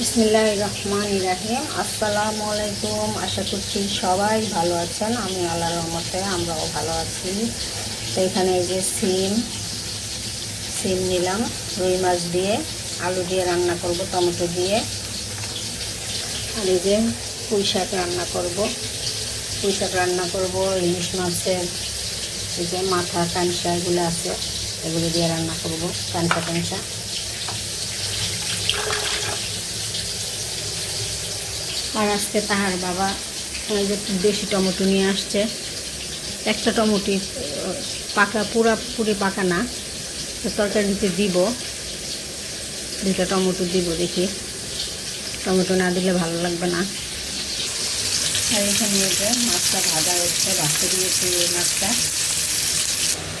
বিসমিল্লাহ রহমান রাহিম। আসসালামু আলাইকুম। আশা করছি সবাই ভালো আছেন। আমি আল্লাহর রহমতে আমরাও ভালো আছি। তো এখানে এই যে সিম সিম নিলাম। রুই মাছ দিয়ে, আলু দিয়ে রান্না করব, টমেটো দিয়ে। আর এই যে পুঁই শাক রান্না করব। পুঁই শাক রান্না করব, ইলিশ মাছের এই যে মাথা কাঁচা এগুলো আছে, এগুলো দিয়ে রান্না করব কাঁচা কাঁচা আর আজকে তাহার বাবা ওই যে দেশি টমেটো নিয়ে আসছে। একটা টমেটো পাকা পুরাপুরি পাকা না তো তরকারিতে দিব। দুইটা টমেটো দিব দেখি। টমেটো না দিলে ভালো লাগবে না। আর এখানে যে মাছটা ভাজা হচ্ছে ভাজতে দিয়েছি এই মাছটা।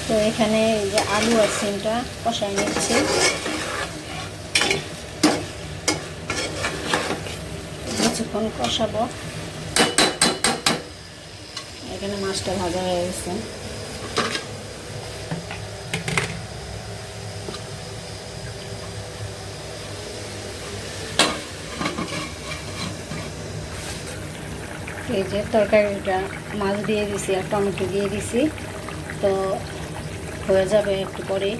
তো এখানে এই যে আলু আর সিমটা কষাই নিচ্ছি। কিছুক্ষণ কষাবো। এখানে মাছটা ভাজা হয়ে গেছে। এই যে তরকারিটা মাছ দিয়ে দিছি আর টমেটো দিয়ে দিছি। তো হয়ে যাবে একটু পরেই।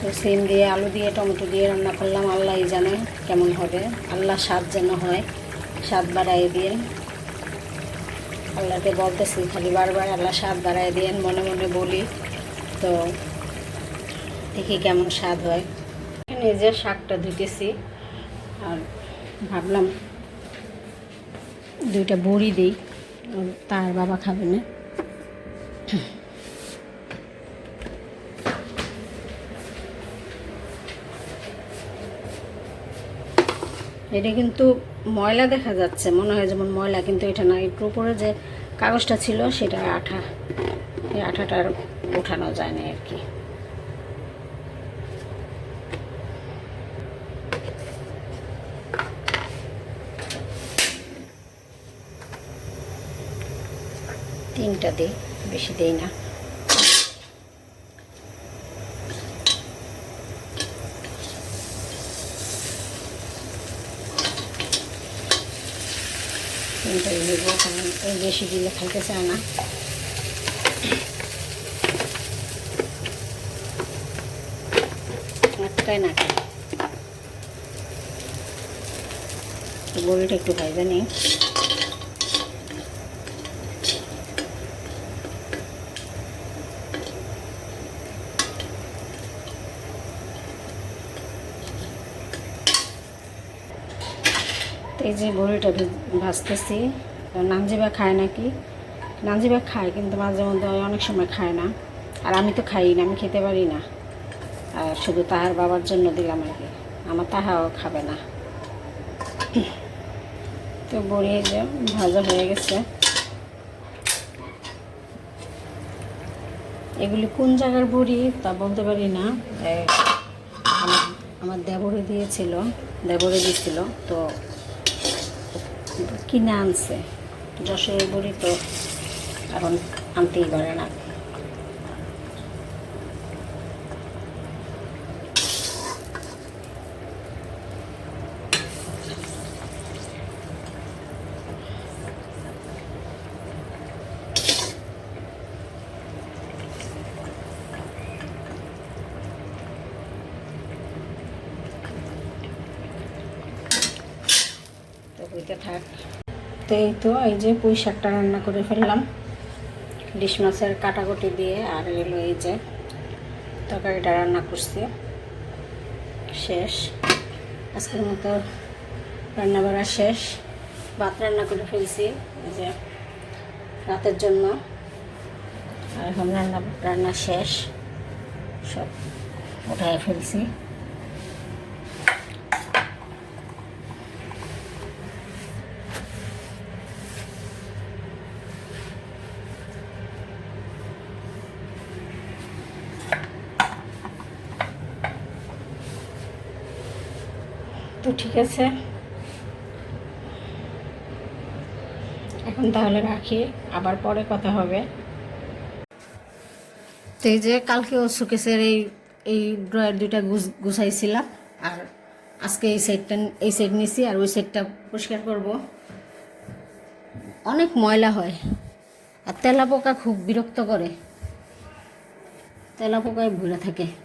তো সিম দিয়ে আলু দিয়ে টমেটো দিয়ে রান্না করলাম। আল্লাহ জানে কেমন হবে। আল্লাহ স্বাদ যেন হয়। স্বাদ বাড়াই দিয়ে আল্লাহকে বলতেছি, খালি বারবার আল্লাহ স্বাদ বাড়াই দিয়েন, মনে মনে বলি। তো দেখি কেমন স্বাদ হয়। যে শাকটা ধুতেছি আর ভাবলাম দুইটা বড়ি দিই তার বাবা খাবে না। এটা কিন্তু ময়লা দেখা যাচ্ছে, মনে হয় যেমন ময়লা, কিন্তু এটা না। একটু উপরে যে কাগজটা ছিল, সেটা আঠা। এই আঠাটা ওঠানো যায় না আর কি। তিনটা দিই, বেশি দিই না। দেবো কারণ এই বেশি দিলে খাইতে চায় না একটাই না বড়িটা একটু ভাইজা নিই। এই যে বড়িটা ভেজ- ভাজতেছি। তো নানজিবা খায় নাকি? নানজিবা খায়, কিন্তু মাঝে মধ্যে অনেক সময় খায় না। আর আমি তো খাই না, আমি খেতে পারি না। আর শুধু তাহার বাবার জন্য দিলাম আর কি। আমার তাহাও খাবে না। তো বড়ি এই যে ভাজা হয়ে গেছে। এগুলি কোন জায়গার বড়ি তা বলতে পারি না। আমার দেবরে দিয়েছিল দেবরে দিয়েছিল, তো কিনে আনছে। যশোরে বলি তো এখন আনতেই পারে না। তো বইতে থাক। তো এই তো, এই যে পুঁই শাকটা রান্না করে ফেললাম। ডিশ মাছের কাটাকুটি দিয়ে আর এলো এই যে তরকারিটা রান্না করছি। শেষ। আজকের মতো রান্না বাড়া শেষ। ভাত রান্না করে ফেলছি, এই যে রাতের জন্য। আর এখন রান্না রান্না শেষ। সব উঠায় ফেলছি। তো ঠিক আছে। এখন তাহলে রাখি, আবার পরে কথা হবে। তো এই যে কালকেও সুকেশের এই এই ড্রয়ার দুইটা গুছ- গুছাইছিলাম, আর আজকে এই সেটটা, এই সেট নিছি, আর ওই সেটটা পরিষ্কার করব। অনেক ময়লা হয়, আর তেলা পোকা খুব বিরক্ত করে। তেলা পোকায় ভুলে থাকে।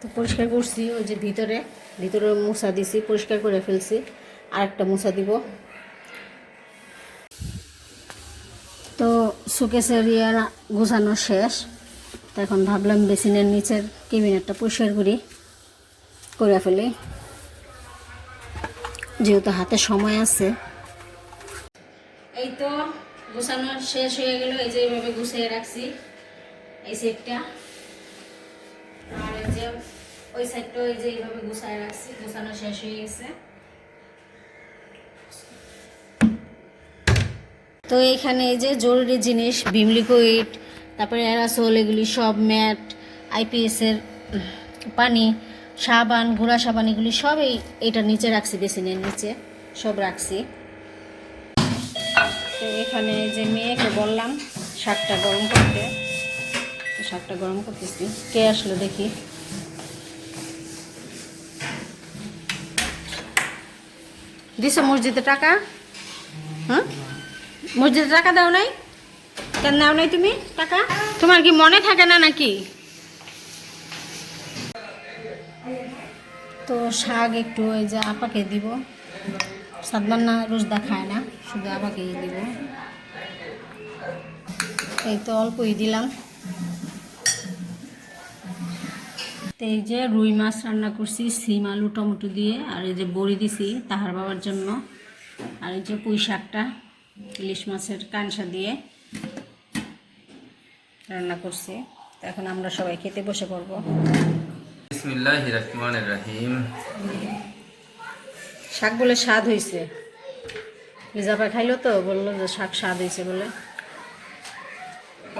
তো পরিষ্কার করছি, ওই যে ভিতরে ভিতরে মশা দিছি, পরিষ্কার করে ফেলছি। আর একটা মশা দিব। তো সুকেশের ইয়ার গোছানো শেষ। তো এখন ভাবলাম বেসিনের নিচের কেবিনেটটা পরিষ্কার করি, করে ফেলি। যেহেতু হাতে সময় আছে। এই তো, গোছানো শেষ হয়ে গেল, এই যে এইভাবে গুছিয়ে রাখছি, এই সেটটা। ওই সাইডটা ওই যে এইভাবে গুছায় রাখছি, গোছানো শেষ হয়ে গেছে। তো এইখানে এই যে জরুরি জিনিস বিম লিকুইড তারপরে অ্যারাসোল, এগুলি সব ম্যাট আইপিএসের পানি, সাবান গুঁড়া সাবান, এগুলি সব এই এইটার নিচে রাখছি, বেসিনের নিচে সব রাখছি। তো এখানে যে মেয়েকে বললাম, শাকটা গরম করতে। শাকটা গরম করতেছি। কে আসলো দেখি? দিছো মসজিদে টাকা? হ্যাঁ মসজিদে টাকা দাও নাই? কেন দাও নাই তুমি টাকা? তোমার কি মনে থাকে না নাকি? তো শাক একটু ওই যে আপাকে দিব। সাদমান না রোজদা খায় না, শুধু আপাকেই দিব। এই তো অল্পই দিলাম। তো এই যে রুই মাছ রান্না করছি সিম আলু টমেটো দিয়ে আর এই যে বড়ি দিছি তাহার বাবার জন্য। আর এই যে পুঁই শাকটা ইলিশ মাছের কাঁসা দিয়ে রান্না করছি। তো এখন আমরা সবাই খেতে বসে পড়ব। বিসমিল্লাহ রহমান রাহিম। শাক বলে স্বাদ হয়েছে লিজাপা খাইলো তো বলল যে শাক স্বাদ হয়েছে বলে।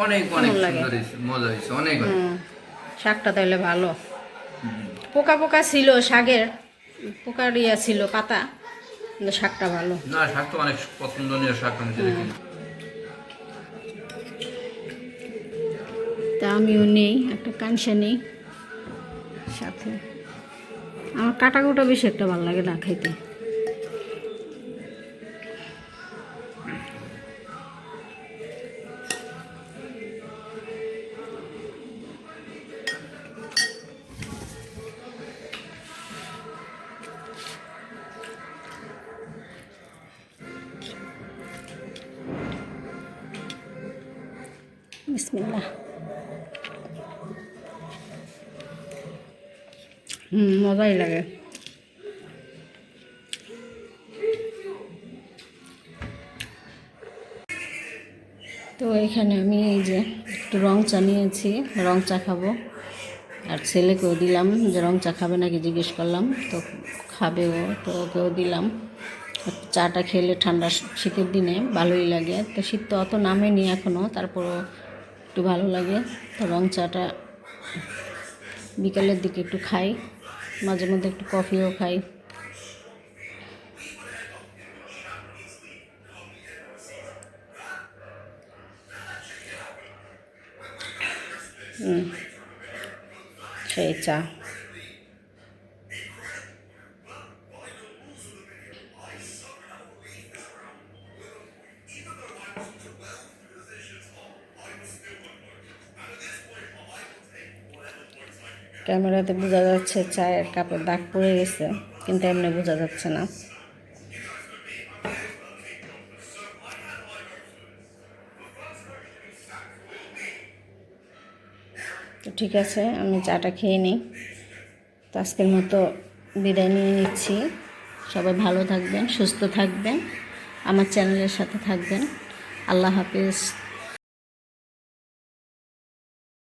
অনেক অনেক? মজা হয়েছে অনেক। শাকটা তাহলে ভালো। পোকা পোকা ছিল শাকের পোকার ইয়া ছিল পাতা। কিন্তু শাকটা ভালো। না শাক তো অনেক পছন্দনীয় শাক আমি তো আমিও নেই একটা কাঁসা নেই। সাথে। আমার কাটা কুটা বেশি একটা ভালো লাগে না খাইতে বিসমিল্লাহ হুম মজাই লাগে। তো এখানে আমি এই যে একটু রং চা নিয়েছি রং চা খাব। আর ছেলেকেও দিলাম যে রং চা খাবে নাকি জিজ্ঞেস করলাম তো খাবে ও তো ওকেও দিলাম। চাটা খেলে ঠান্ডা শীতের দিনে ভালোই লাগে। তো শীত তো অত নামেনি এখনও তারপরও একটু ভালো লাগে। তো রং চাটা বিকালের দিকে একটু খাই, মাঝে মধ্যে একটু কফিও খাই। সেই চা। ক্যামেরাতে বোঝা যাচ্ছে চায়ের কাপে দাগ পড়ে গেছে, কিন্তু এমনি বোঝা যাচ্ছে না। তো ঠিক আছে, আমি চাটা খেয়ে নিই। তো আজকের মতো বিদায় নিয়ে নিচ্ছি। সবাই ভালো থাকবেন, সুস্থ থাকবেন, আমার চ্যানেলের সাথে থাকবেন। আল্লাহ হাফিজ।